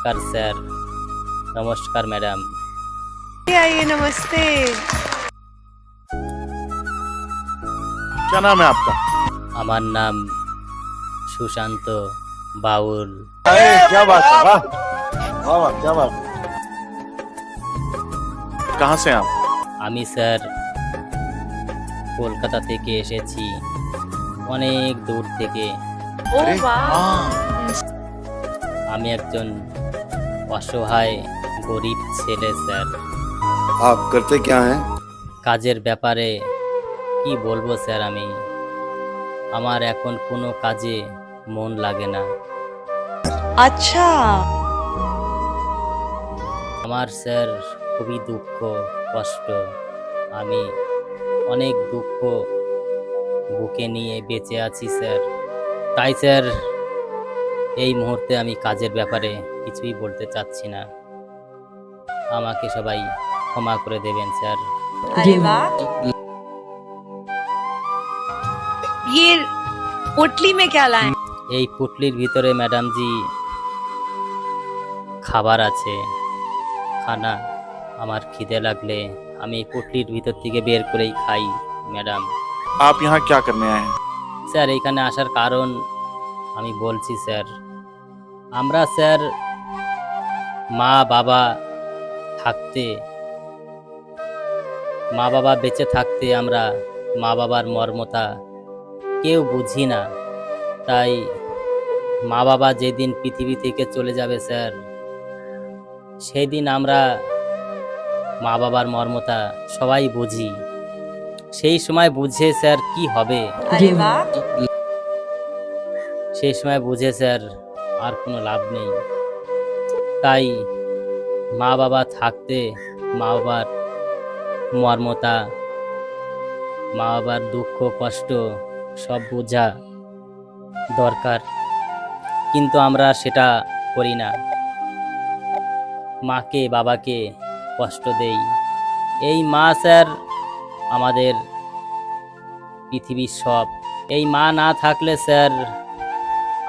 নমস্কার স্যার নমস্কার ম্যাডাম आइए नमस्ते क्या नाम है आपका আমার नाम সুশান্ত বাউল अरे क्या बात है वाह वाह वाह क्या बात है कहाँ से हैं आप আমি স্যার কলকাতা থেকে এসেছি অনেক দূর থেকে ओ अरे, वाह हाँ, আমি একজন অসহায় গরিব ছেলে স্যার। আপ করতে ক্যা হ্যাঁ কাজের ব্যাপারে কি বলব স্যার আমি? আমার এখন কোনো কাজে মন লাগে না। আচ্ছা। আমার স্যার খুবই দুঃখ কষ্ট। আমি অনেক দুঃখ বুকে নিয়ে বেঁচে আছি স্যার। তাই স্যার এই মুহূর্তে আমি কাজের ব্যাপারে কিছুই বলতে চাচ্ছি না আমাকে সবাই ক্ষমা করে দেবেন স্যার अरे वाह ये पोटली में क्या लाए এই পুটলির ভিতরে ম্যাডামজি খাবার আছে খানা আমার খিদে লাগলে আমি এই পুটলির ভিতর থেকে বের করেই খাই ম্যাডাম आप यहाँ क्या करने आए हैं স্যার এখানে আসার কারণ আমি বলছি, স্যার। আমরা, স্যার, মা, বাবা থাকতে, মা, বাবা বেঁচে থাকতে আমরা মা, বাবার মর্মতা কেউ বুঝি না। তাই মা, বাবা যেদিন পৃথিবী থেকে চলে যাবে, স্যার, সেদিন আমরা মা, বাবার মর্মতা সবাই বুঝি। সেই সময় বুঝে, স্যার, কি হবে। সেই সময় বুঝে স্যার আর কোনো লাভ নেই। তাই মা বাবা থাকতে মা বাবার মর্মতা মা বাবার দুঃখ, কষ্ট সব বোঝা দরকার। কিন্তু আমরা সেটা করি না। মাকে, বাবাকে কষ্ট দেই। এই মা, স্যার, আমাদের পৃথিবীর সব। এই মা না থাকলে, স্যার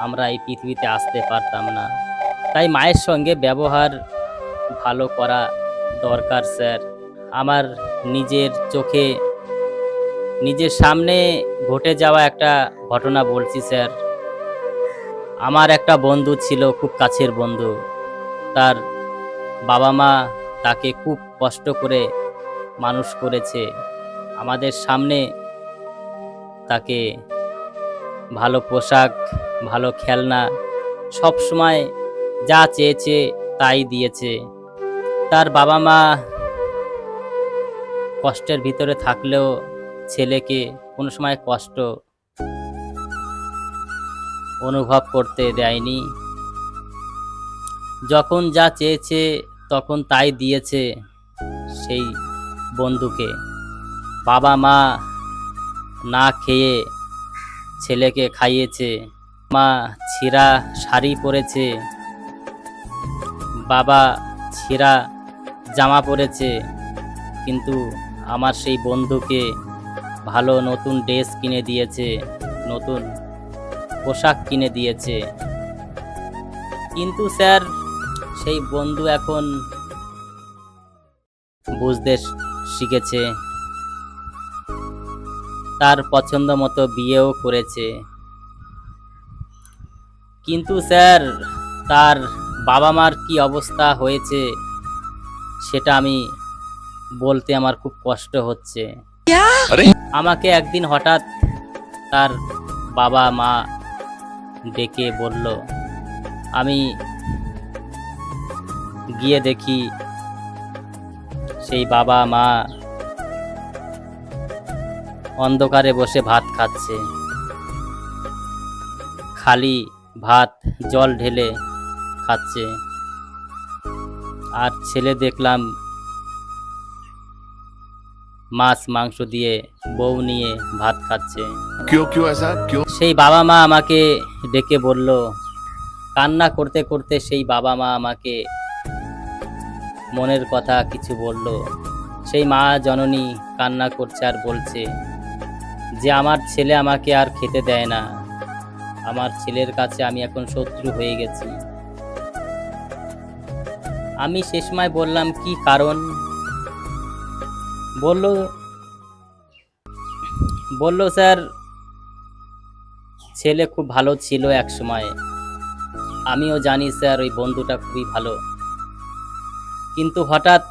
আমরা এই পৃথিবীতে আসতে পারতাম না। তাই মায়ের সঙ্গে ব্যবহার ভালো করা দরকার, স্যার। আমার নিজের চোখে, নিজের সামনে ঘটে যাওয়া একটা ঘটনা বলছি, স্যার। আমার একটা বন্ধু ছিল, খুব কাছের বন্ধু। তার বাবা মা তাকে খুব কষ্ট করে মানুষ করেছে। আমাদের সামনে তাকে ভালো পোশাক, ভালো খেলনা, সব সময় যা চেয়েছে তাই দিয়েছে। তার বাবা মা কষ্টের ভিতরে থাকলেও ছেলেকে কোনো সময় কষ্ট অনুভব করতে দেয়নি। যখন যা চেয়েছে তখন তাই দিয়েছে সেই বন্ধুকে। বাবা মা না খেয়ে ছেলেকে খাইয়েছে। মা ছিঁড়া শাড়ি পরেছে। বাবা ছিঁড়া জামা পরেছে। কিন্তু আমার সেই বন্ধুকে ভালো নতুন ড্রেস কিনে দিয়েছে, নতুন পোশাক কিনে দিয়েছে। কিন্তু স্যার, সেই বন্ধু এখন বুঝতে শিখেছে। তার পছন্দ মতো বিয়েও করেছে। কিন্তু স্যার তার বাবা মার কি অবস্থা হয়েছে সেটা আমি বলতে আমার খুব কষ্ট হচ্ছে। আমাকে একদিন হঠাৎ তার বাবা মা ডেকে বলল আমি গিয়ে দেখি সেই বাবা মা অন্ধকারে বসে ভাত খাচ্ছে। খালি ভাত জল ঢেলে খাচ্ছে। আর ছেলে দেখলাম মাছ মাংস দিয়ে বউ নিয়ে ভাত খাচ্ছে। সেই বাবা মা আমাকে ডেকে বলল কান্না করতে করতে সেই বাবা মা আমাকে মনের কথা কিছু বলল। সেই মা জননী কান্না করছে আর বলছে যে আমার ছেলে আমাকে আর খেতে দেয় না। আমার ছেলের কাছে আমি এখন শত্রু হয়ে গেছি। আমি সে সময় বললাম, কি কারণ? বলল বলল, স্যার, ছেলে খুব ভালো ছিল এক সময়। আমিও জানি, স্যার, ওই বন্ধুটা খুবই ভালো। কিন্তু হঠাৎ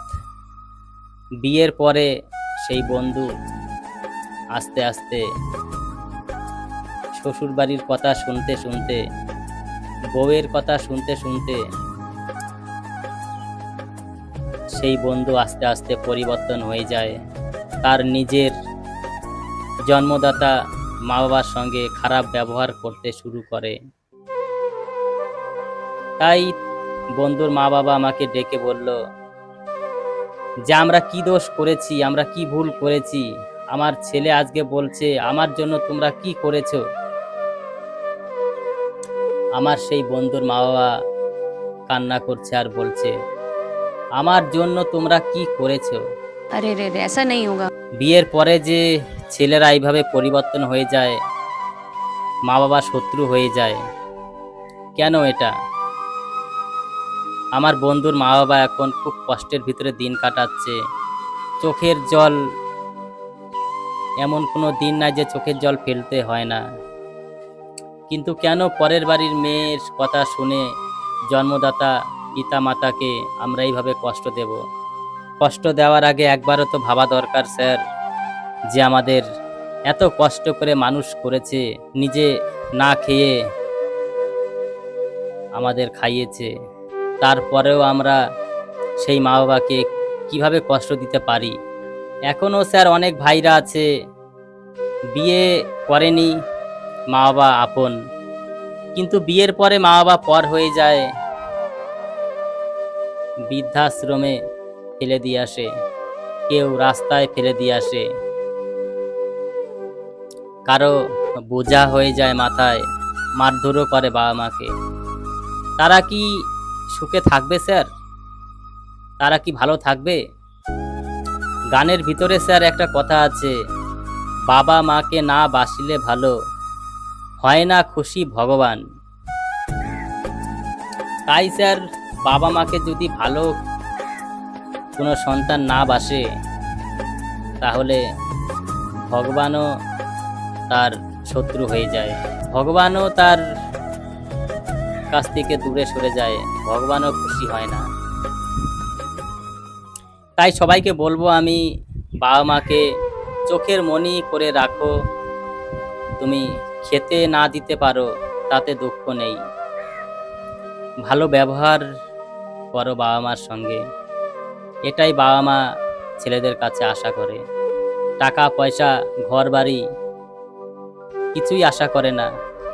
বিয়ের পরে সেই বন্ধু আস্তে আস্তে শ্বশুর বাড়ির কথা শুনতে শুনতে, বউয়ের কথা শুনতে শুনতে সেই বন্ধু আস্তে আস্তে পরিবর্তন হয়ে যায়। তার নিজের জন্মদাতা মা বাবার সঙ্গে খারাপ ব্যবহার করতে শুরু করে। তাই বন্ধুর মা বাবা আমাকে ডেকে বলল, যে আমরা কি দোষ করেছি, আমরা কি ভুল করেছি আমার ছেলে আজকে বলছে আমার জন্য তোমরা কি করেছো আমার সেই বন্ধুর মা বাবা কান্না করছে আর বলছে আমার জন্য তোমরা কি করেছো अरे रे रे ऐसा नहीं होगा বিয়ের পরে যে ছেলেরা এইভাবে পরিবর্তন হয়ে যায় মা বাবা শত্রু হয়ে যায় কেন এটা আমার বন্ধুর মা বাবা এখন খুব কষ্টের ভিতরে দিন কাটাচ্ছে চোখের জল এমন কোনো দিন নাই যে চোখের জল ফেলতে হয় না। কিন্তু কেন পরের বাড়ির মেয়ের কথা শুনে জন্মদাতা পিতা মাতাকে আমরা এইভাবে কষ্ট দেব? কষ্ট দেওয়ার আগে একবারও তো ভাবা দরকার, স্যার, যে আমাদের এত কষ্ট করে মানুষ করেছে, নিজে না খেয়ে আমাদের খাইয়েছে। তারপরেও আমরা সেই মা বাবাকে কীভাবে কষ্ট দিতে পারি? এখনও স্যার অনেক ভাইরা আছে। বিয়ে করেনি মা বাবা আপন। কিন্তু বিয়ের পরে মা বাবা পর হয়ে যায়। বৃদ্ধাশ্রমে ফেলে দিয়ে আসে। কেউ রাস্তায় ফেলে দিয়ে আসে। কারও বোঝা হয়ে যায় মাথায়, মারধরও করে বাবা মাকে। তারা কি সুখে থাকবে, স্যার? তারা কি ভালো থাকবে? গানের ভিতরে স্যার একটা কথা আছে, বাবা মাকে না বাসিলে ভালো, হয় না খুশি ভগবান। তাই স্যার, বাবা মাকে যদি ভালো কোনো সন্তান না বাসে, তাহলে ভগবানও তার শত্রু হয়ে যায়। ভগবানও তার কাছ থেকে দূরে সরে যায়, ভগবানও খুশি হয় না। তাই সবাইকে বলব আমি বাবা মাকে চোখের মনি করে রাখো। তুমি খেতে না দিতে পারো, তাতে দুঃখ নেই। ভালো ব্যবহার করো বাবা মার সঙ্গে। এটাই বাবা মা ছেলেদের কাছে আশা করে। টাকা, পয়সা ঘর বাড়ি কিছুই আশা করে না।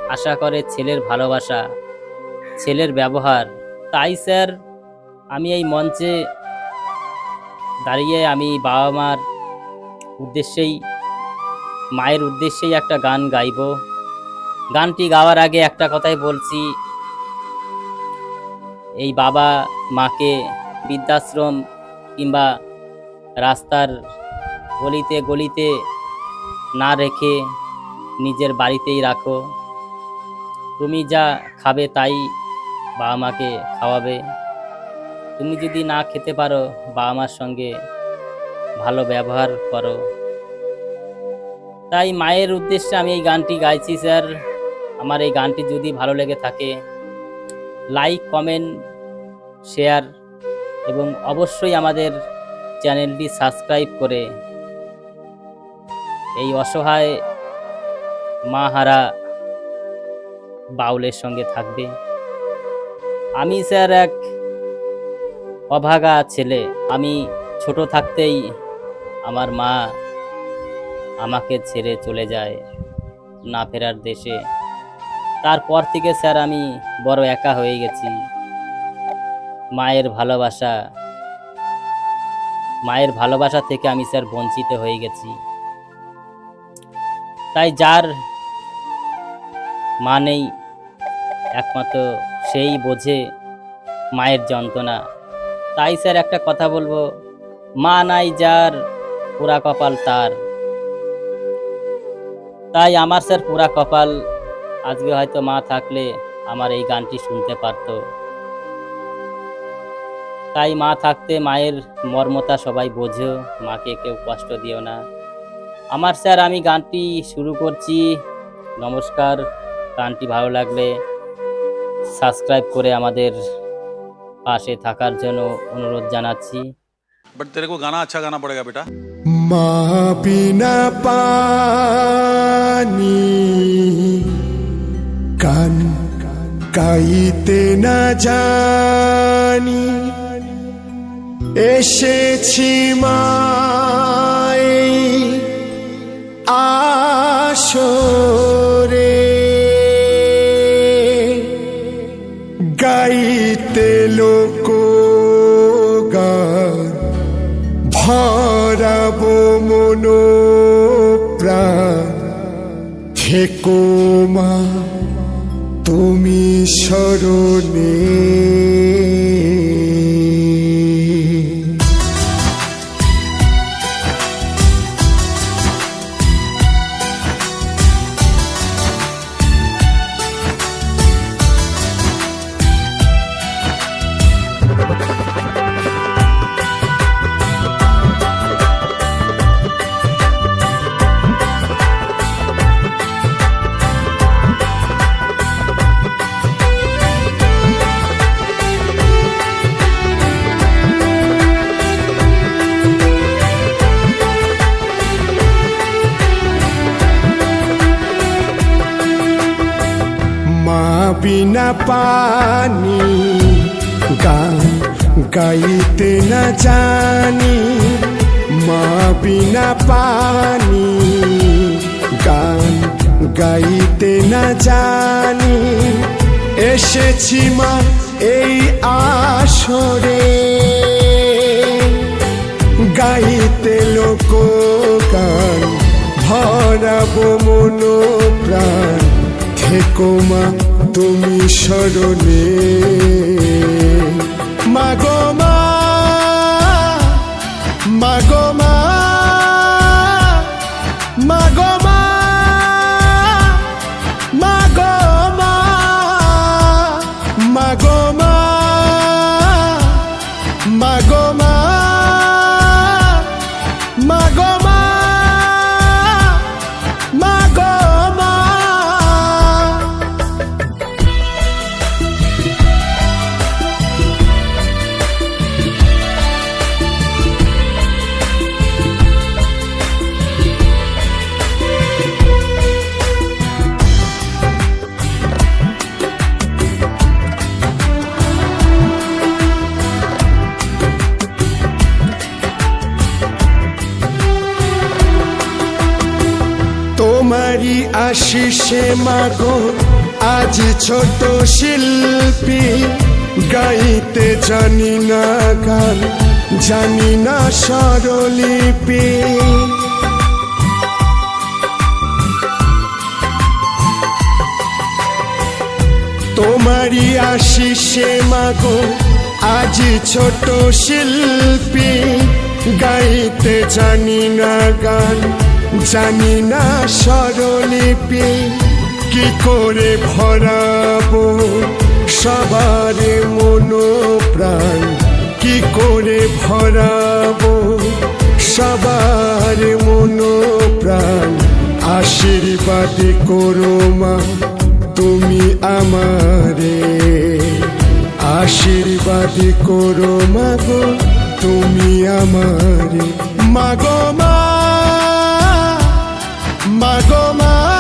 আশা করে ছেলের ভালোবাসা, ছেলের ব্যবহার। তাই স্যার, আমি এই মঞ্চে দাঁড়িয়ে আমি বাবা মার উদ্দেশ্যেই, মায়ের উদ্দেশ্যেই একটা গান গাইব। গানটি গাওয়ার আগে একটা কথাই বলছি। এই বাবা মাকে বৃদ্ধাশ্রম কিংবা রাস্তার গলিতে গলিতে না রেখে নিজের বাড়িতেই রাখো। তুমি যা খাবে তাই বাবা মাকে খাওয়াবে। তুমি যদি না খেতে পারো, বাবা মার সঙ্গে ভালো ব্যবহার করো। তাই মায়ের উদ্দেশ্যে আমি এই গানটি গাইছি, স্যার। আমার এই গানটি যদি ভালো লেগে থাকে, লাইক, কমেন্ট, শেয়ার এবং অবশ্যই আমাদের চ্যানেলটি সাবস্ক্রাইব করে এই অসহায় মাহারা বাউলের সঙ্গে থাকবে। আমি, স্যার, এক অভাগা ছেলে, আমি ছোট থাকতেই আমার মা আমাকে ছেড়ে চলে যায় না ফেরার দেশে। তারপর থেকে স্যার, আমি বড় একা হয়ে গেছি। মায়ের ভালোবাসা মায়ের ভালোবাসা থেকে আমি স্যার বঞ্চিত হয়ে গেছি। তাই যার মা নেই, একমাত্র সেই বোঝে মায়ের যন্ত্রণা। তাই স্যার একটা কথা বলব। মা নাই যার, পুরা কপাল তার। তাই আমার স্যার পুরা কপাল, আজকে হয়তো মা থাকলে আমার এই গানটি শুনতে পারতো। তাই মা থাকতে মায়ের মর্মতা সবাই বোঝো মাকে কেউ কষ্ট দিও না। আমার স্যার, আমি গানটি শুরু করছি। নমস্কার, গানটি ভালো লাগলে সাবস্ক্রাইব করে আমাদের পাশে থাকার জন্য অনুরোধ জানাচ্ছি बट तेरे को गाना अच्छा गाना पड़ेगा बेटा মা বিনা পানি কান গাইতে না জানি এসেছি মাই আসরে গাইতে লোক গান ভরাবো মন প্রাণ থেকো মা তুমি স্মরণে। গাইতে না জানি মা বিনা পানি গান গাইতে না জানি এসেছি মা এই আসরে। গাইতে লোক গান, ভরাবো মনো প্রাণ। থেকো মা, তুমি স্মরণে। মাগো মা মাগো মা। মাগো, আজ ছোট শিল্পী, গাইতে জানি না গান, জানি না স্বরলিপি। তোমারই আশিসে মাগো, আজ ছোট শিল্পী, গাইতে জানি না গান, জানি না স্বরলিপি। কি করে ভরাবো? সবার মনো প্রাণ কি করে ভরাবো? সবার মনো প্রাণ আশীর্বাদ করো মা, তুমি আমারে। আশীর্বাদ করো মাগো তুমি আমারে। মাগো মা মাগো মা।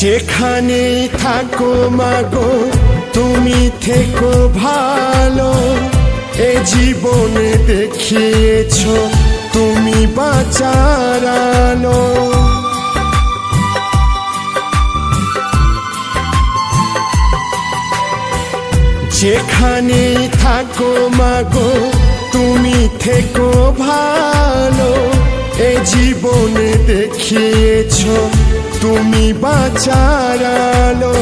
যেখানে থাকো, মাগো, তুমি থেকো ভালো। এ জীবনে দেখিয়েছ তুমি বাঁচার যেখানে থাকো, মাগো, তুমি থেকো ভালো। এ জীবনে দেখিয়েছ তুমি বাঁচার আলো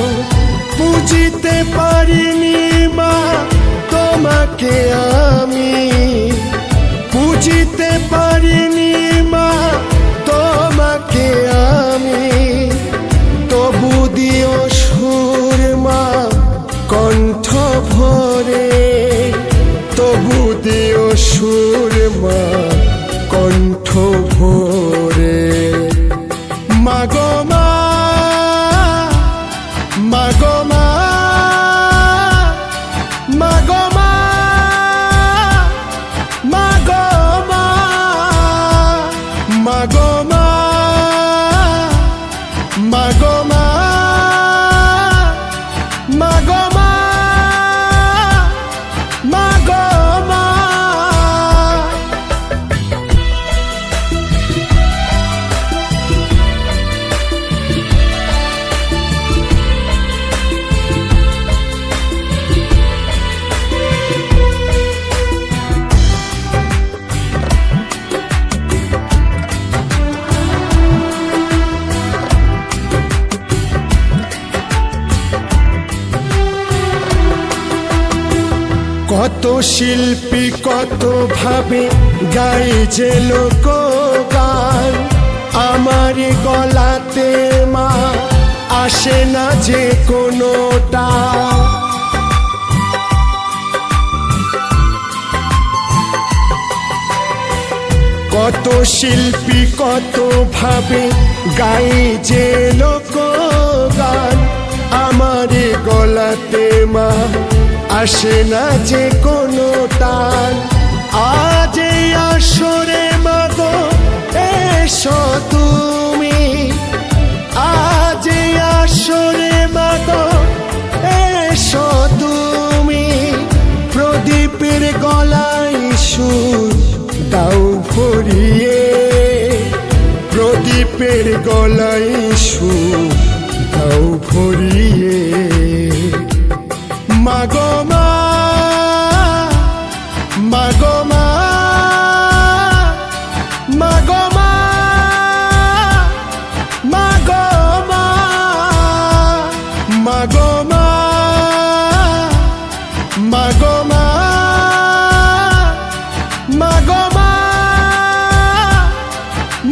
বুঝিতে পারিনি মা, তোমাকে আমি। বুঝিতে পারিনি মা, তোমাকে আমি। তবু দিও সুরমা কণ্ঠ ভরে। তবু দিও সুরমা কণ্ঠ ভরে। কত শিল্পী কত ভাবে গাই যে লোক গান আমার গলাতে মা আসে না যে কোনোটা। কত শিল্পী কত ভাবে গাই যে লোক গান আমার গলাতে মা আসে না যে কোনো টান। আজ আসরে মাগো, এসো তুমি। আজ আসরে মাগো, এসো তুমি। প্রদীপের গলায় সুর দাও ভরিয়ে। প্রদীপের গলায় সুর দাও ভরিয়ে। মাগো মা মাগো মা মাগো মা মাগো মা মাগো মা মাগো মা মাগো মা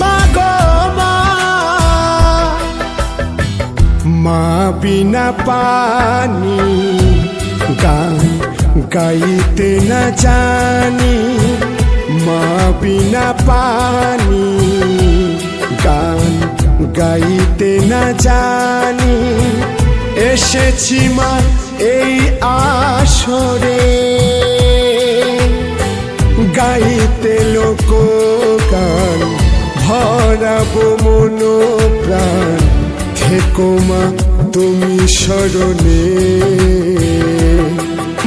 মাগো মা। মা বিনা পানি গাইতে না জানি মা বিনা পানি গান গাইতে না জানি এসেছি মা এই আসরে গাইতে লোক গান ভরাবো মনো প্রাণ থেকো মা, তুমি স্মরণে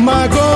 মা গো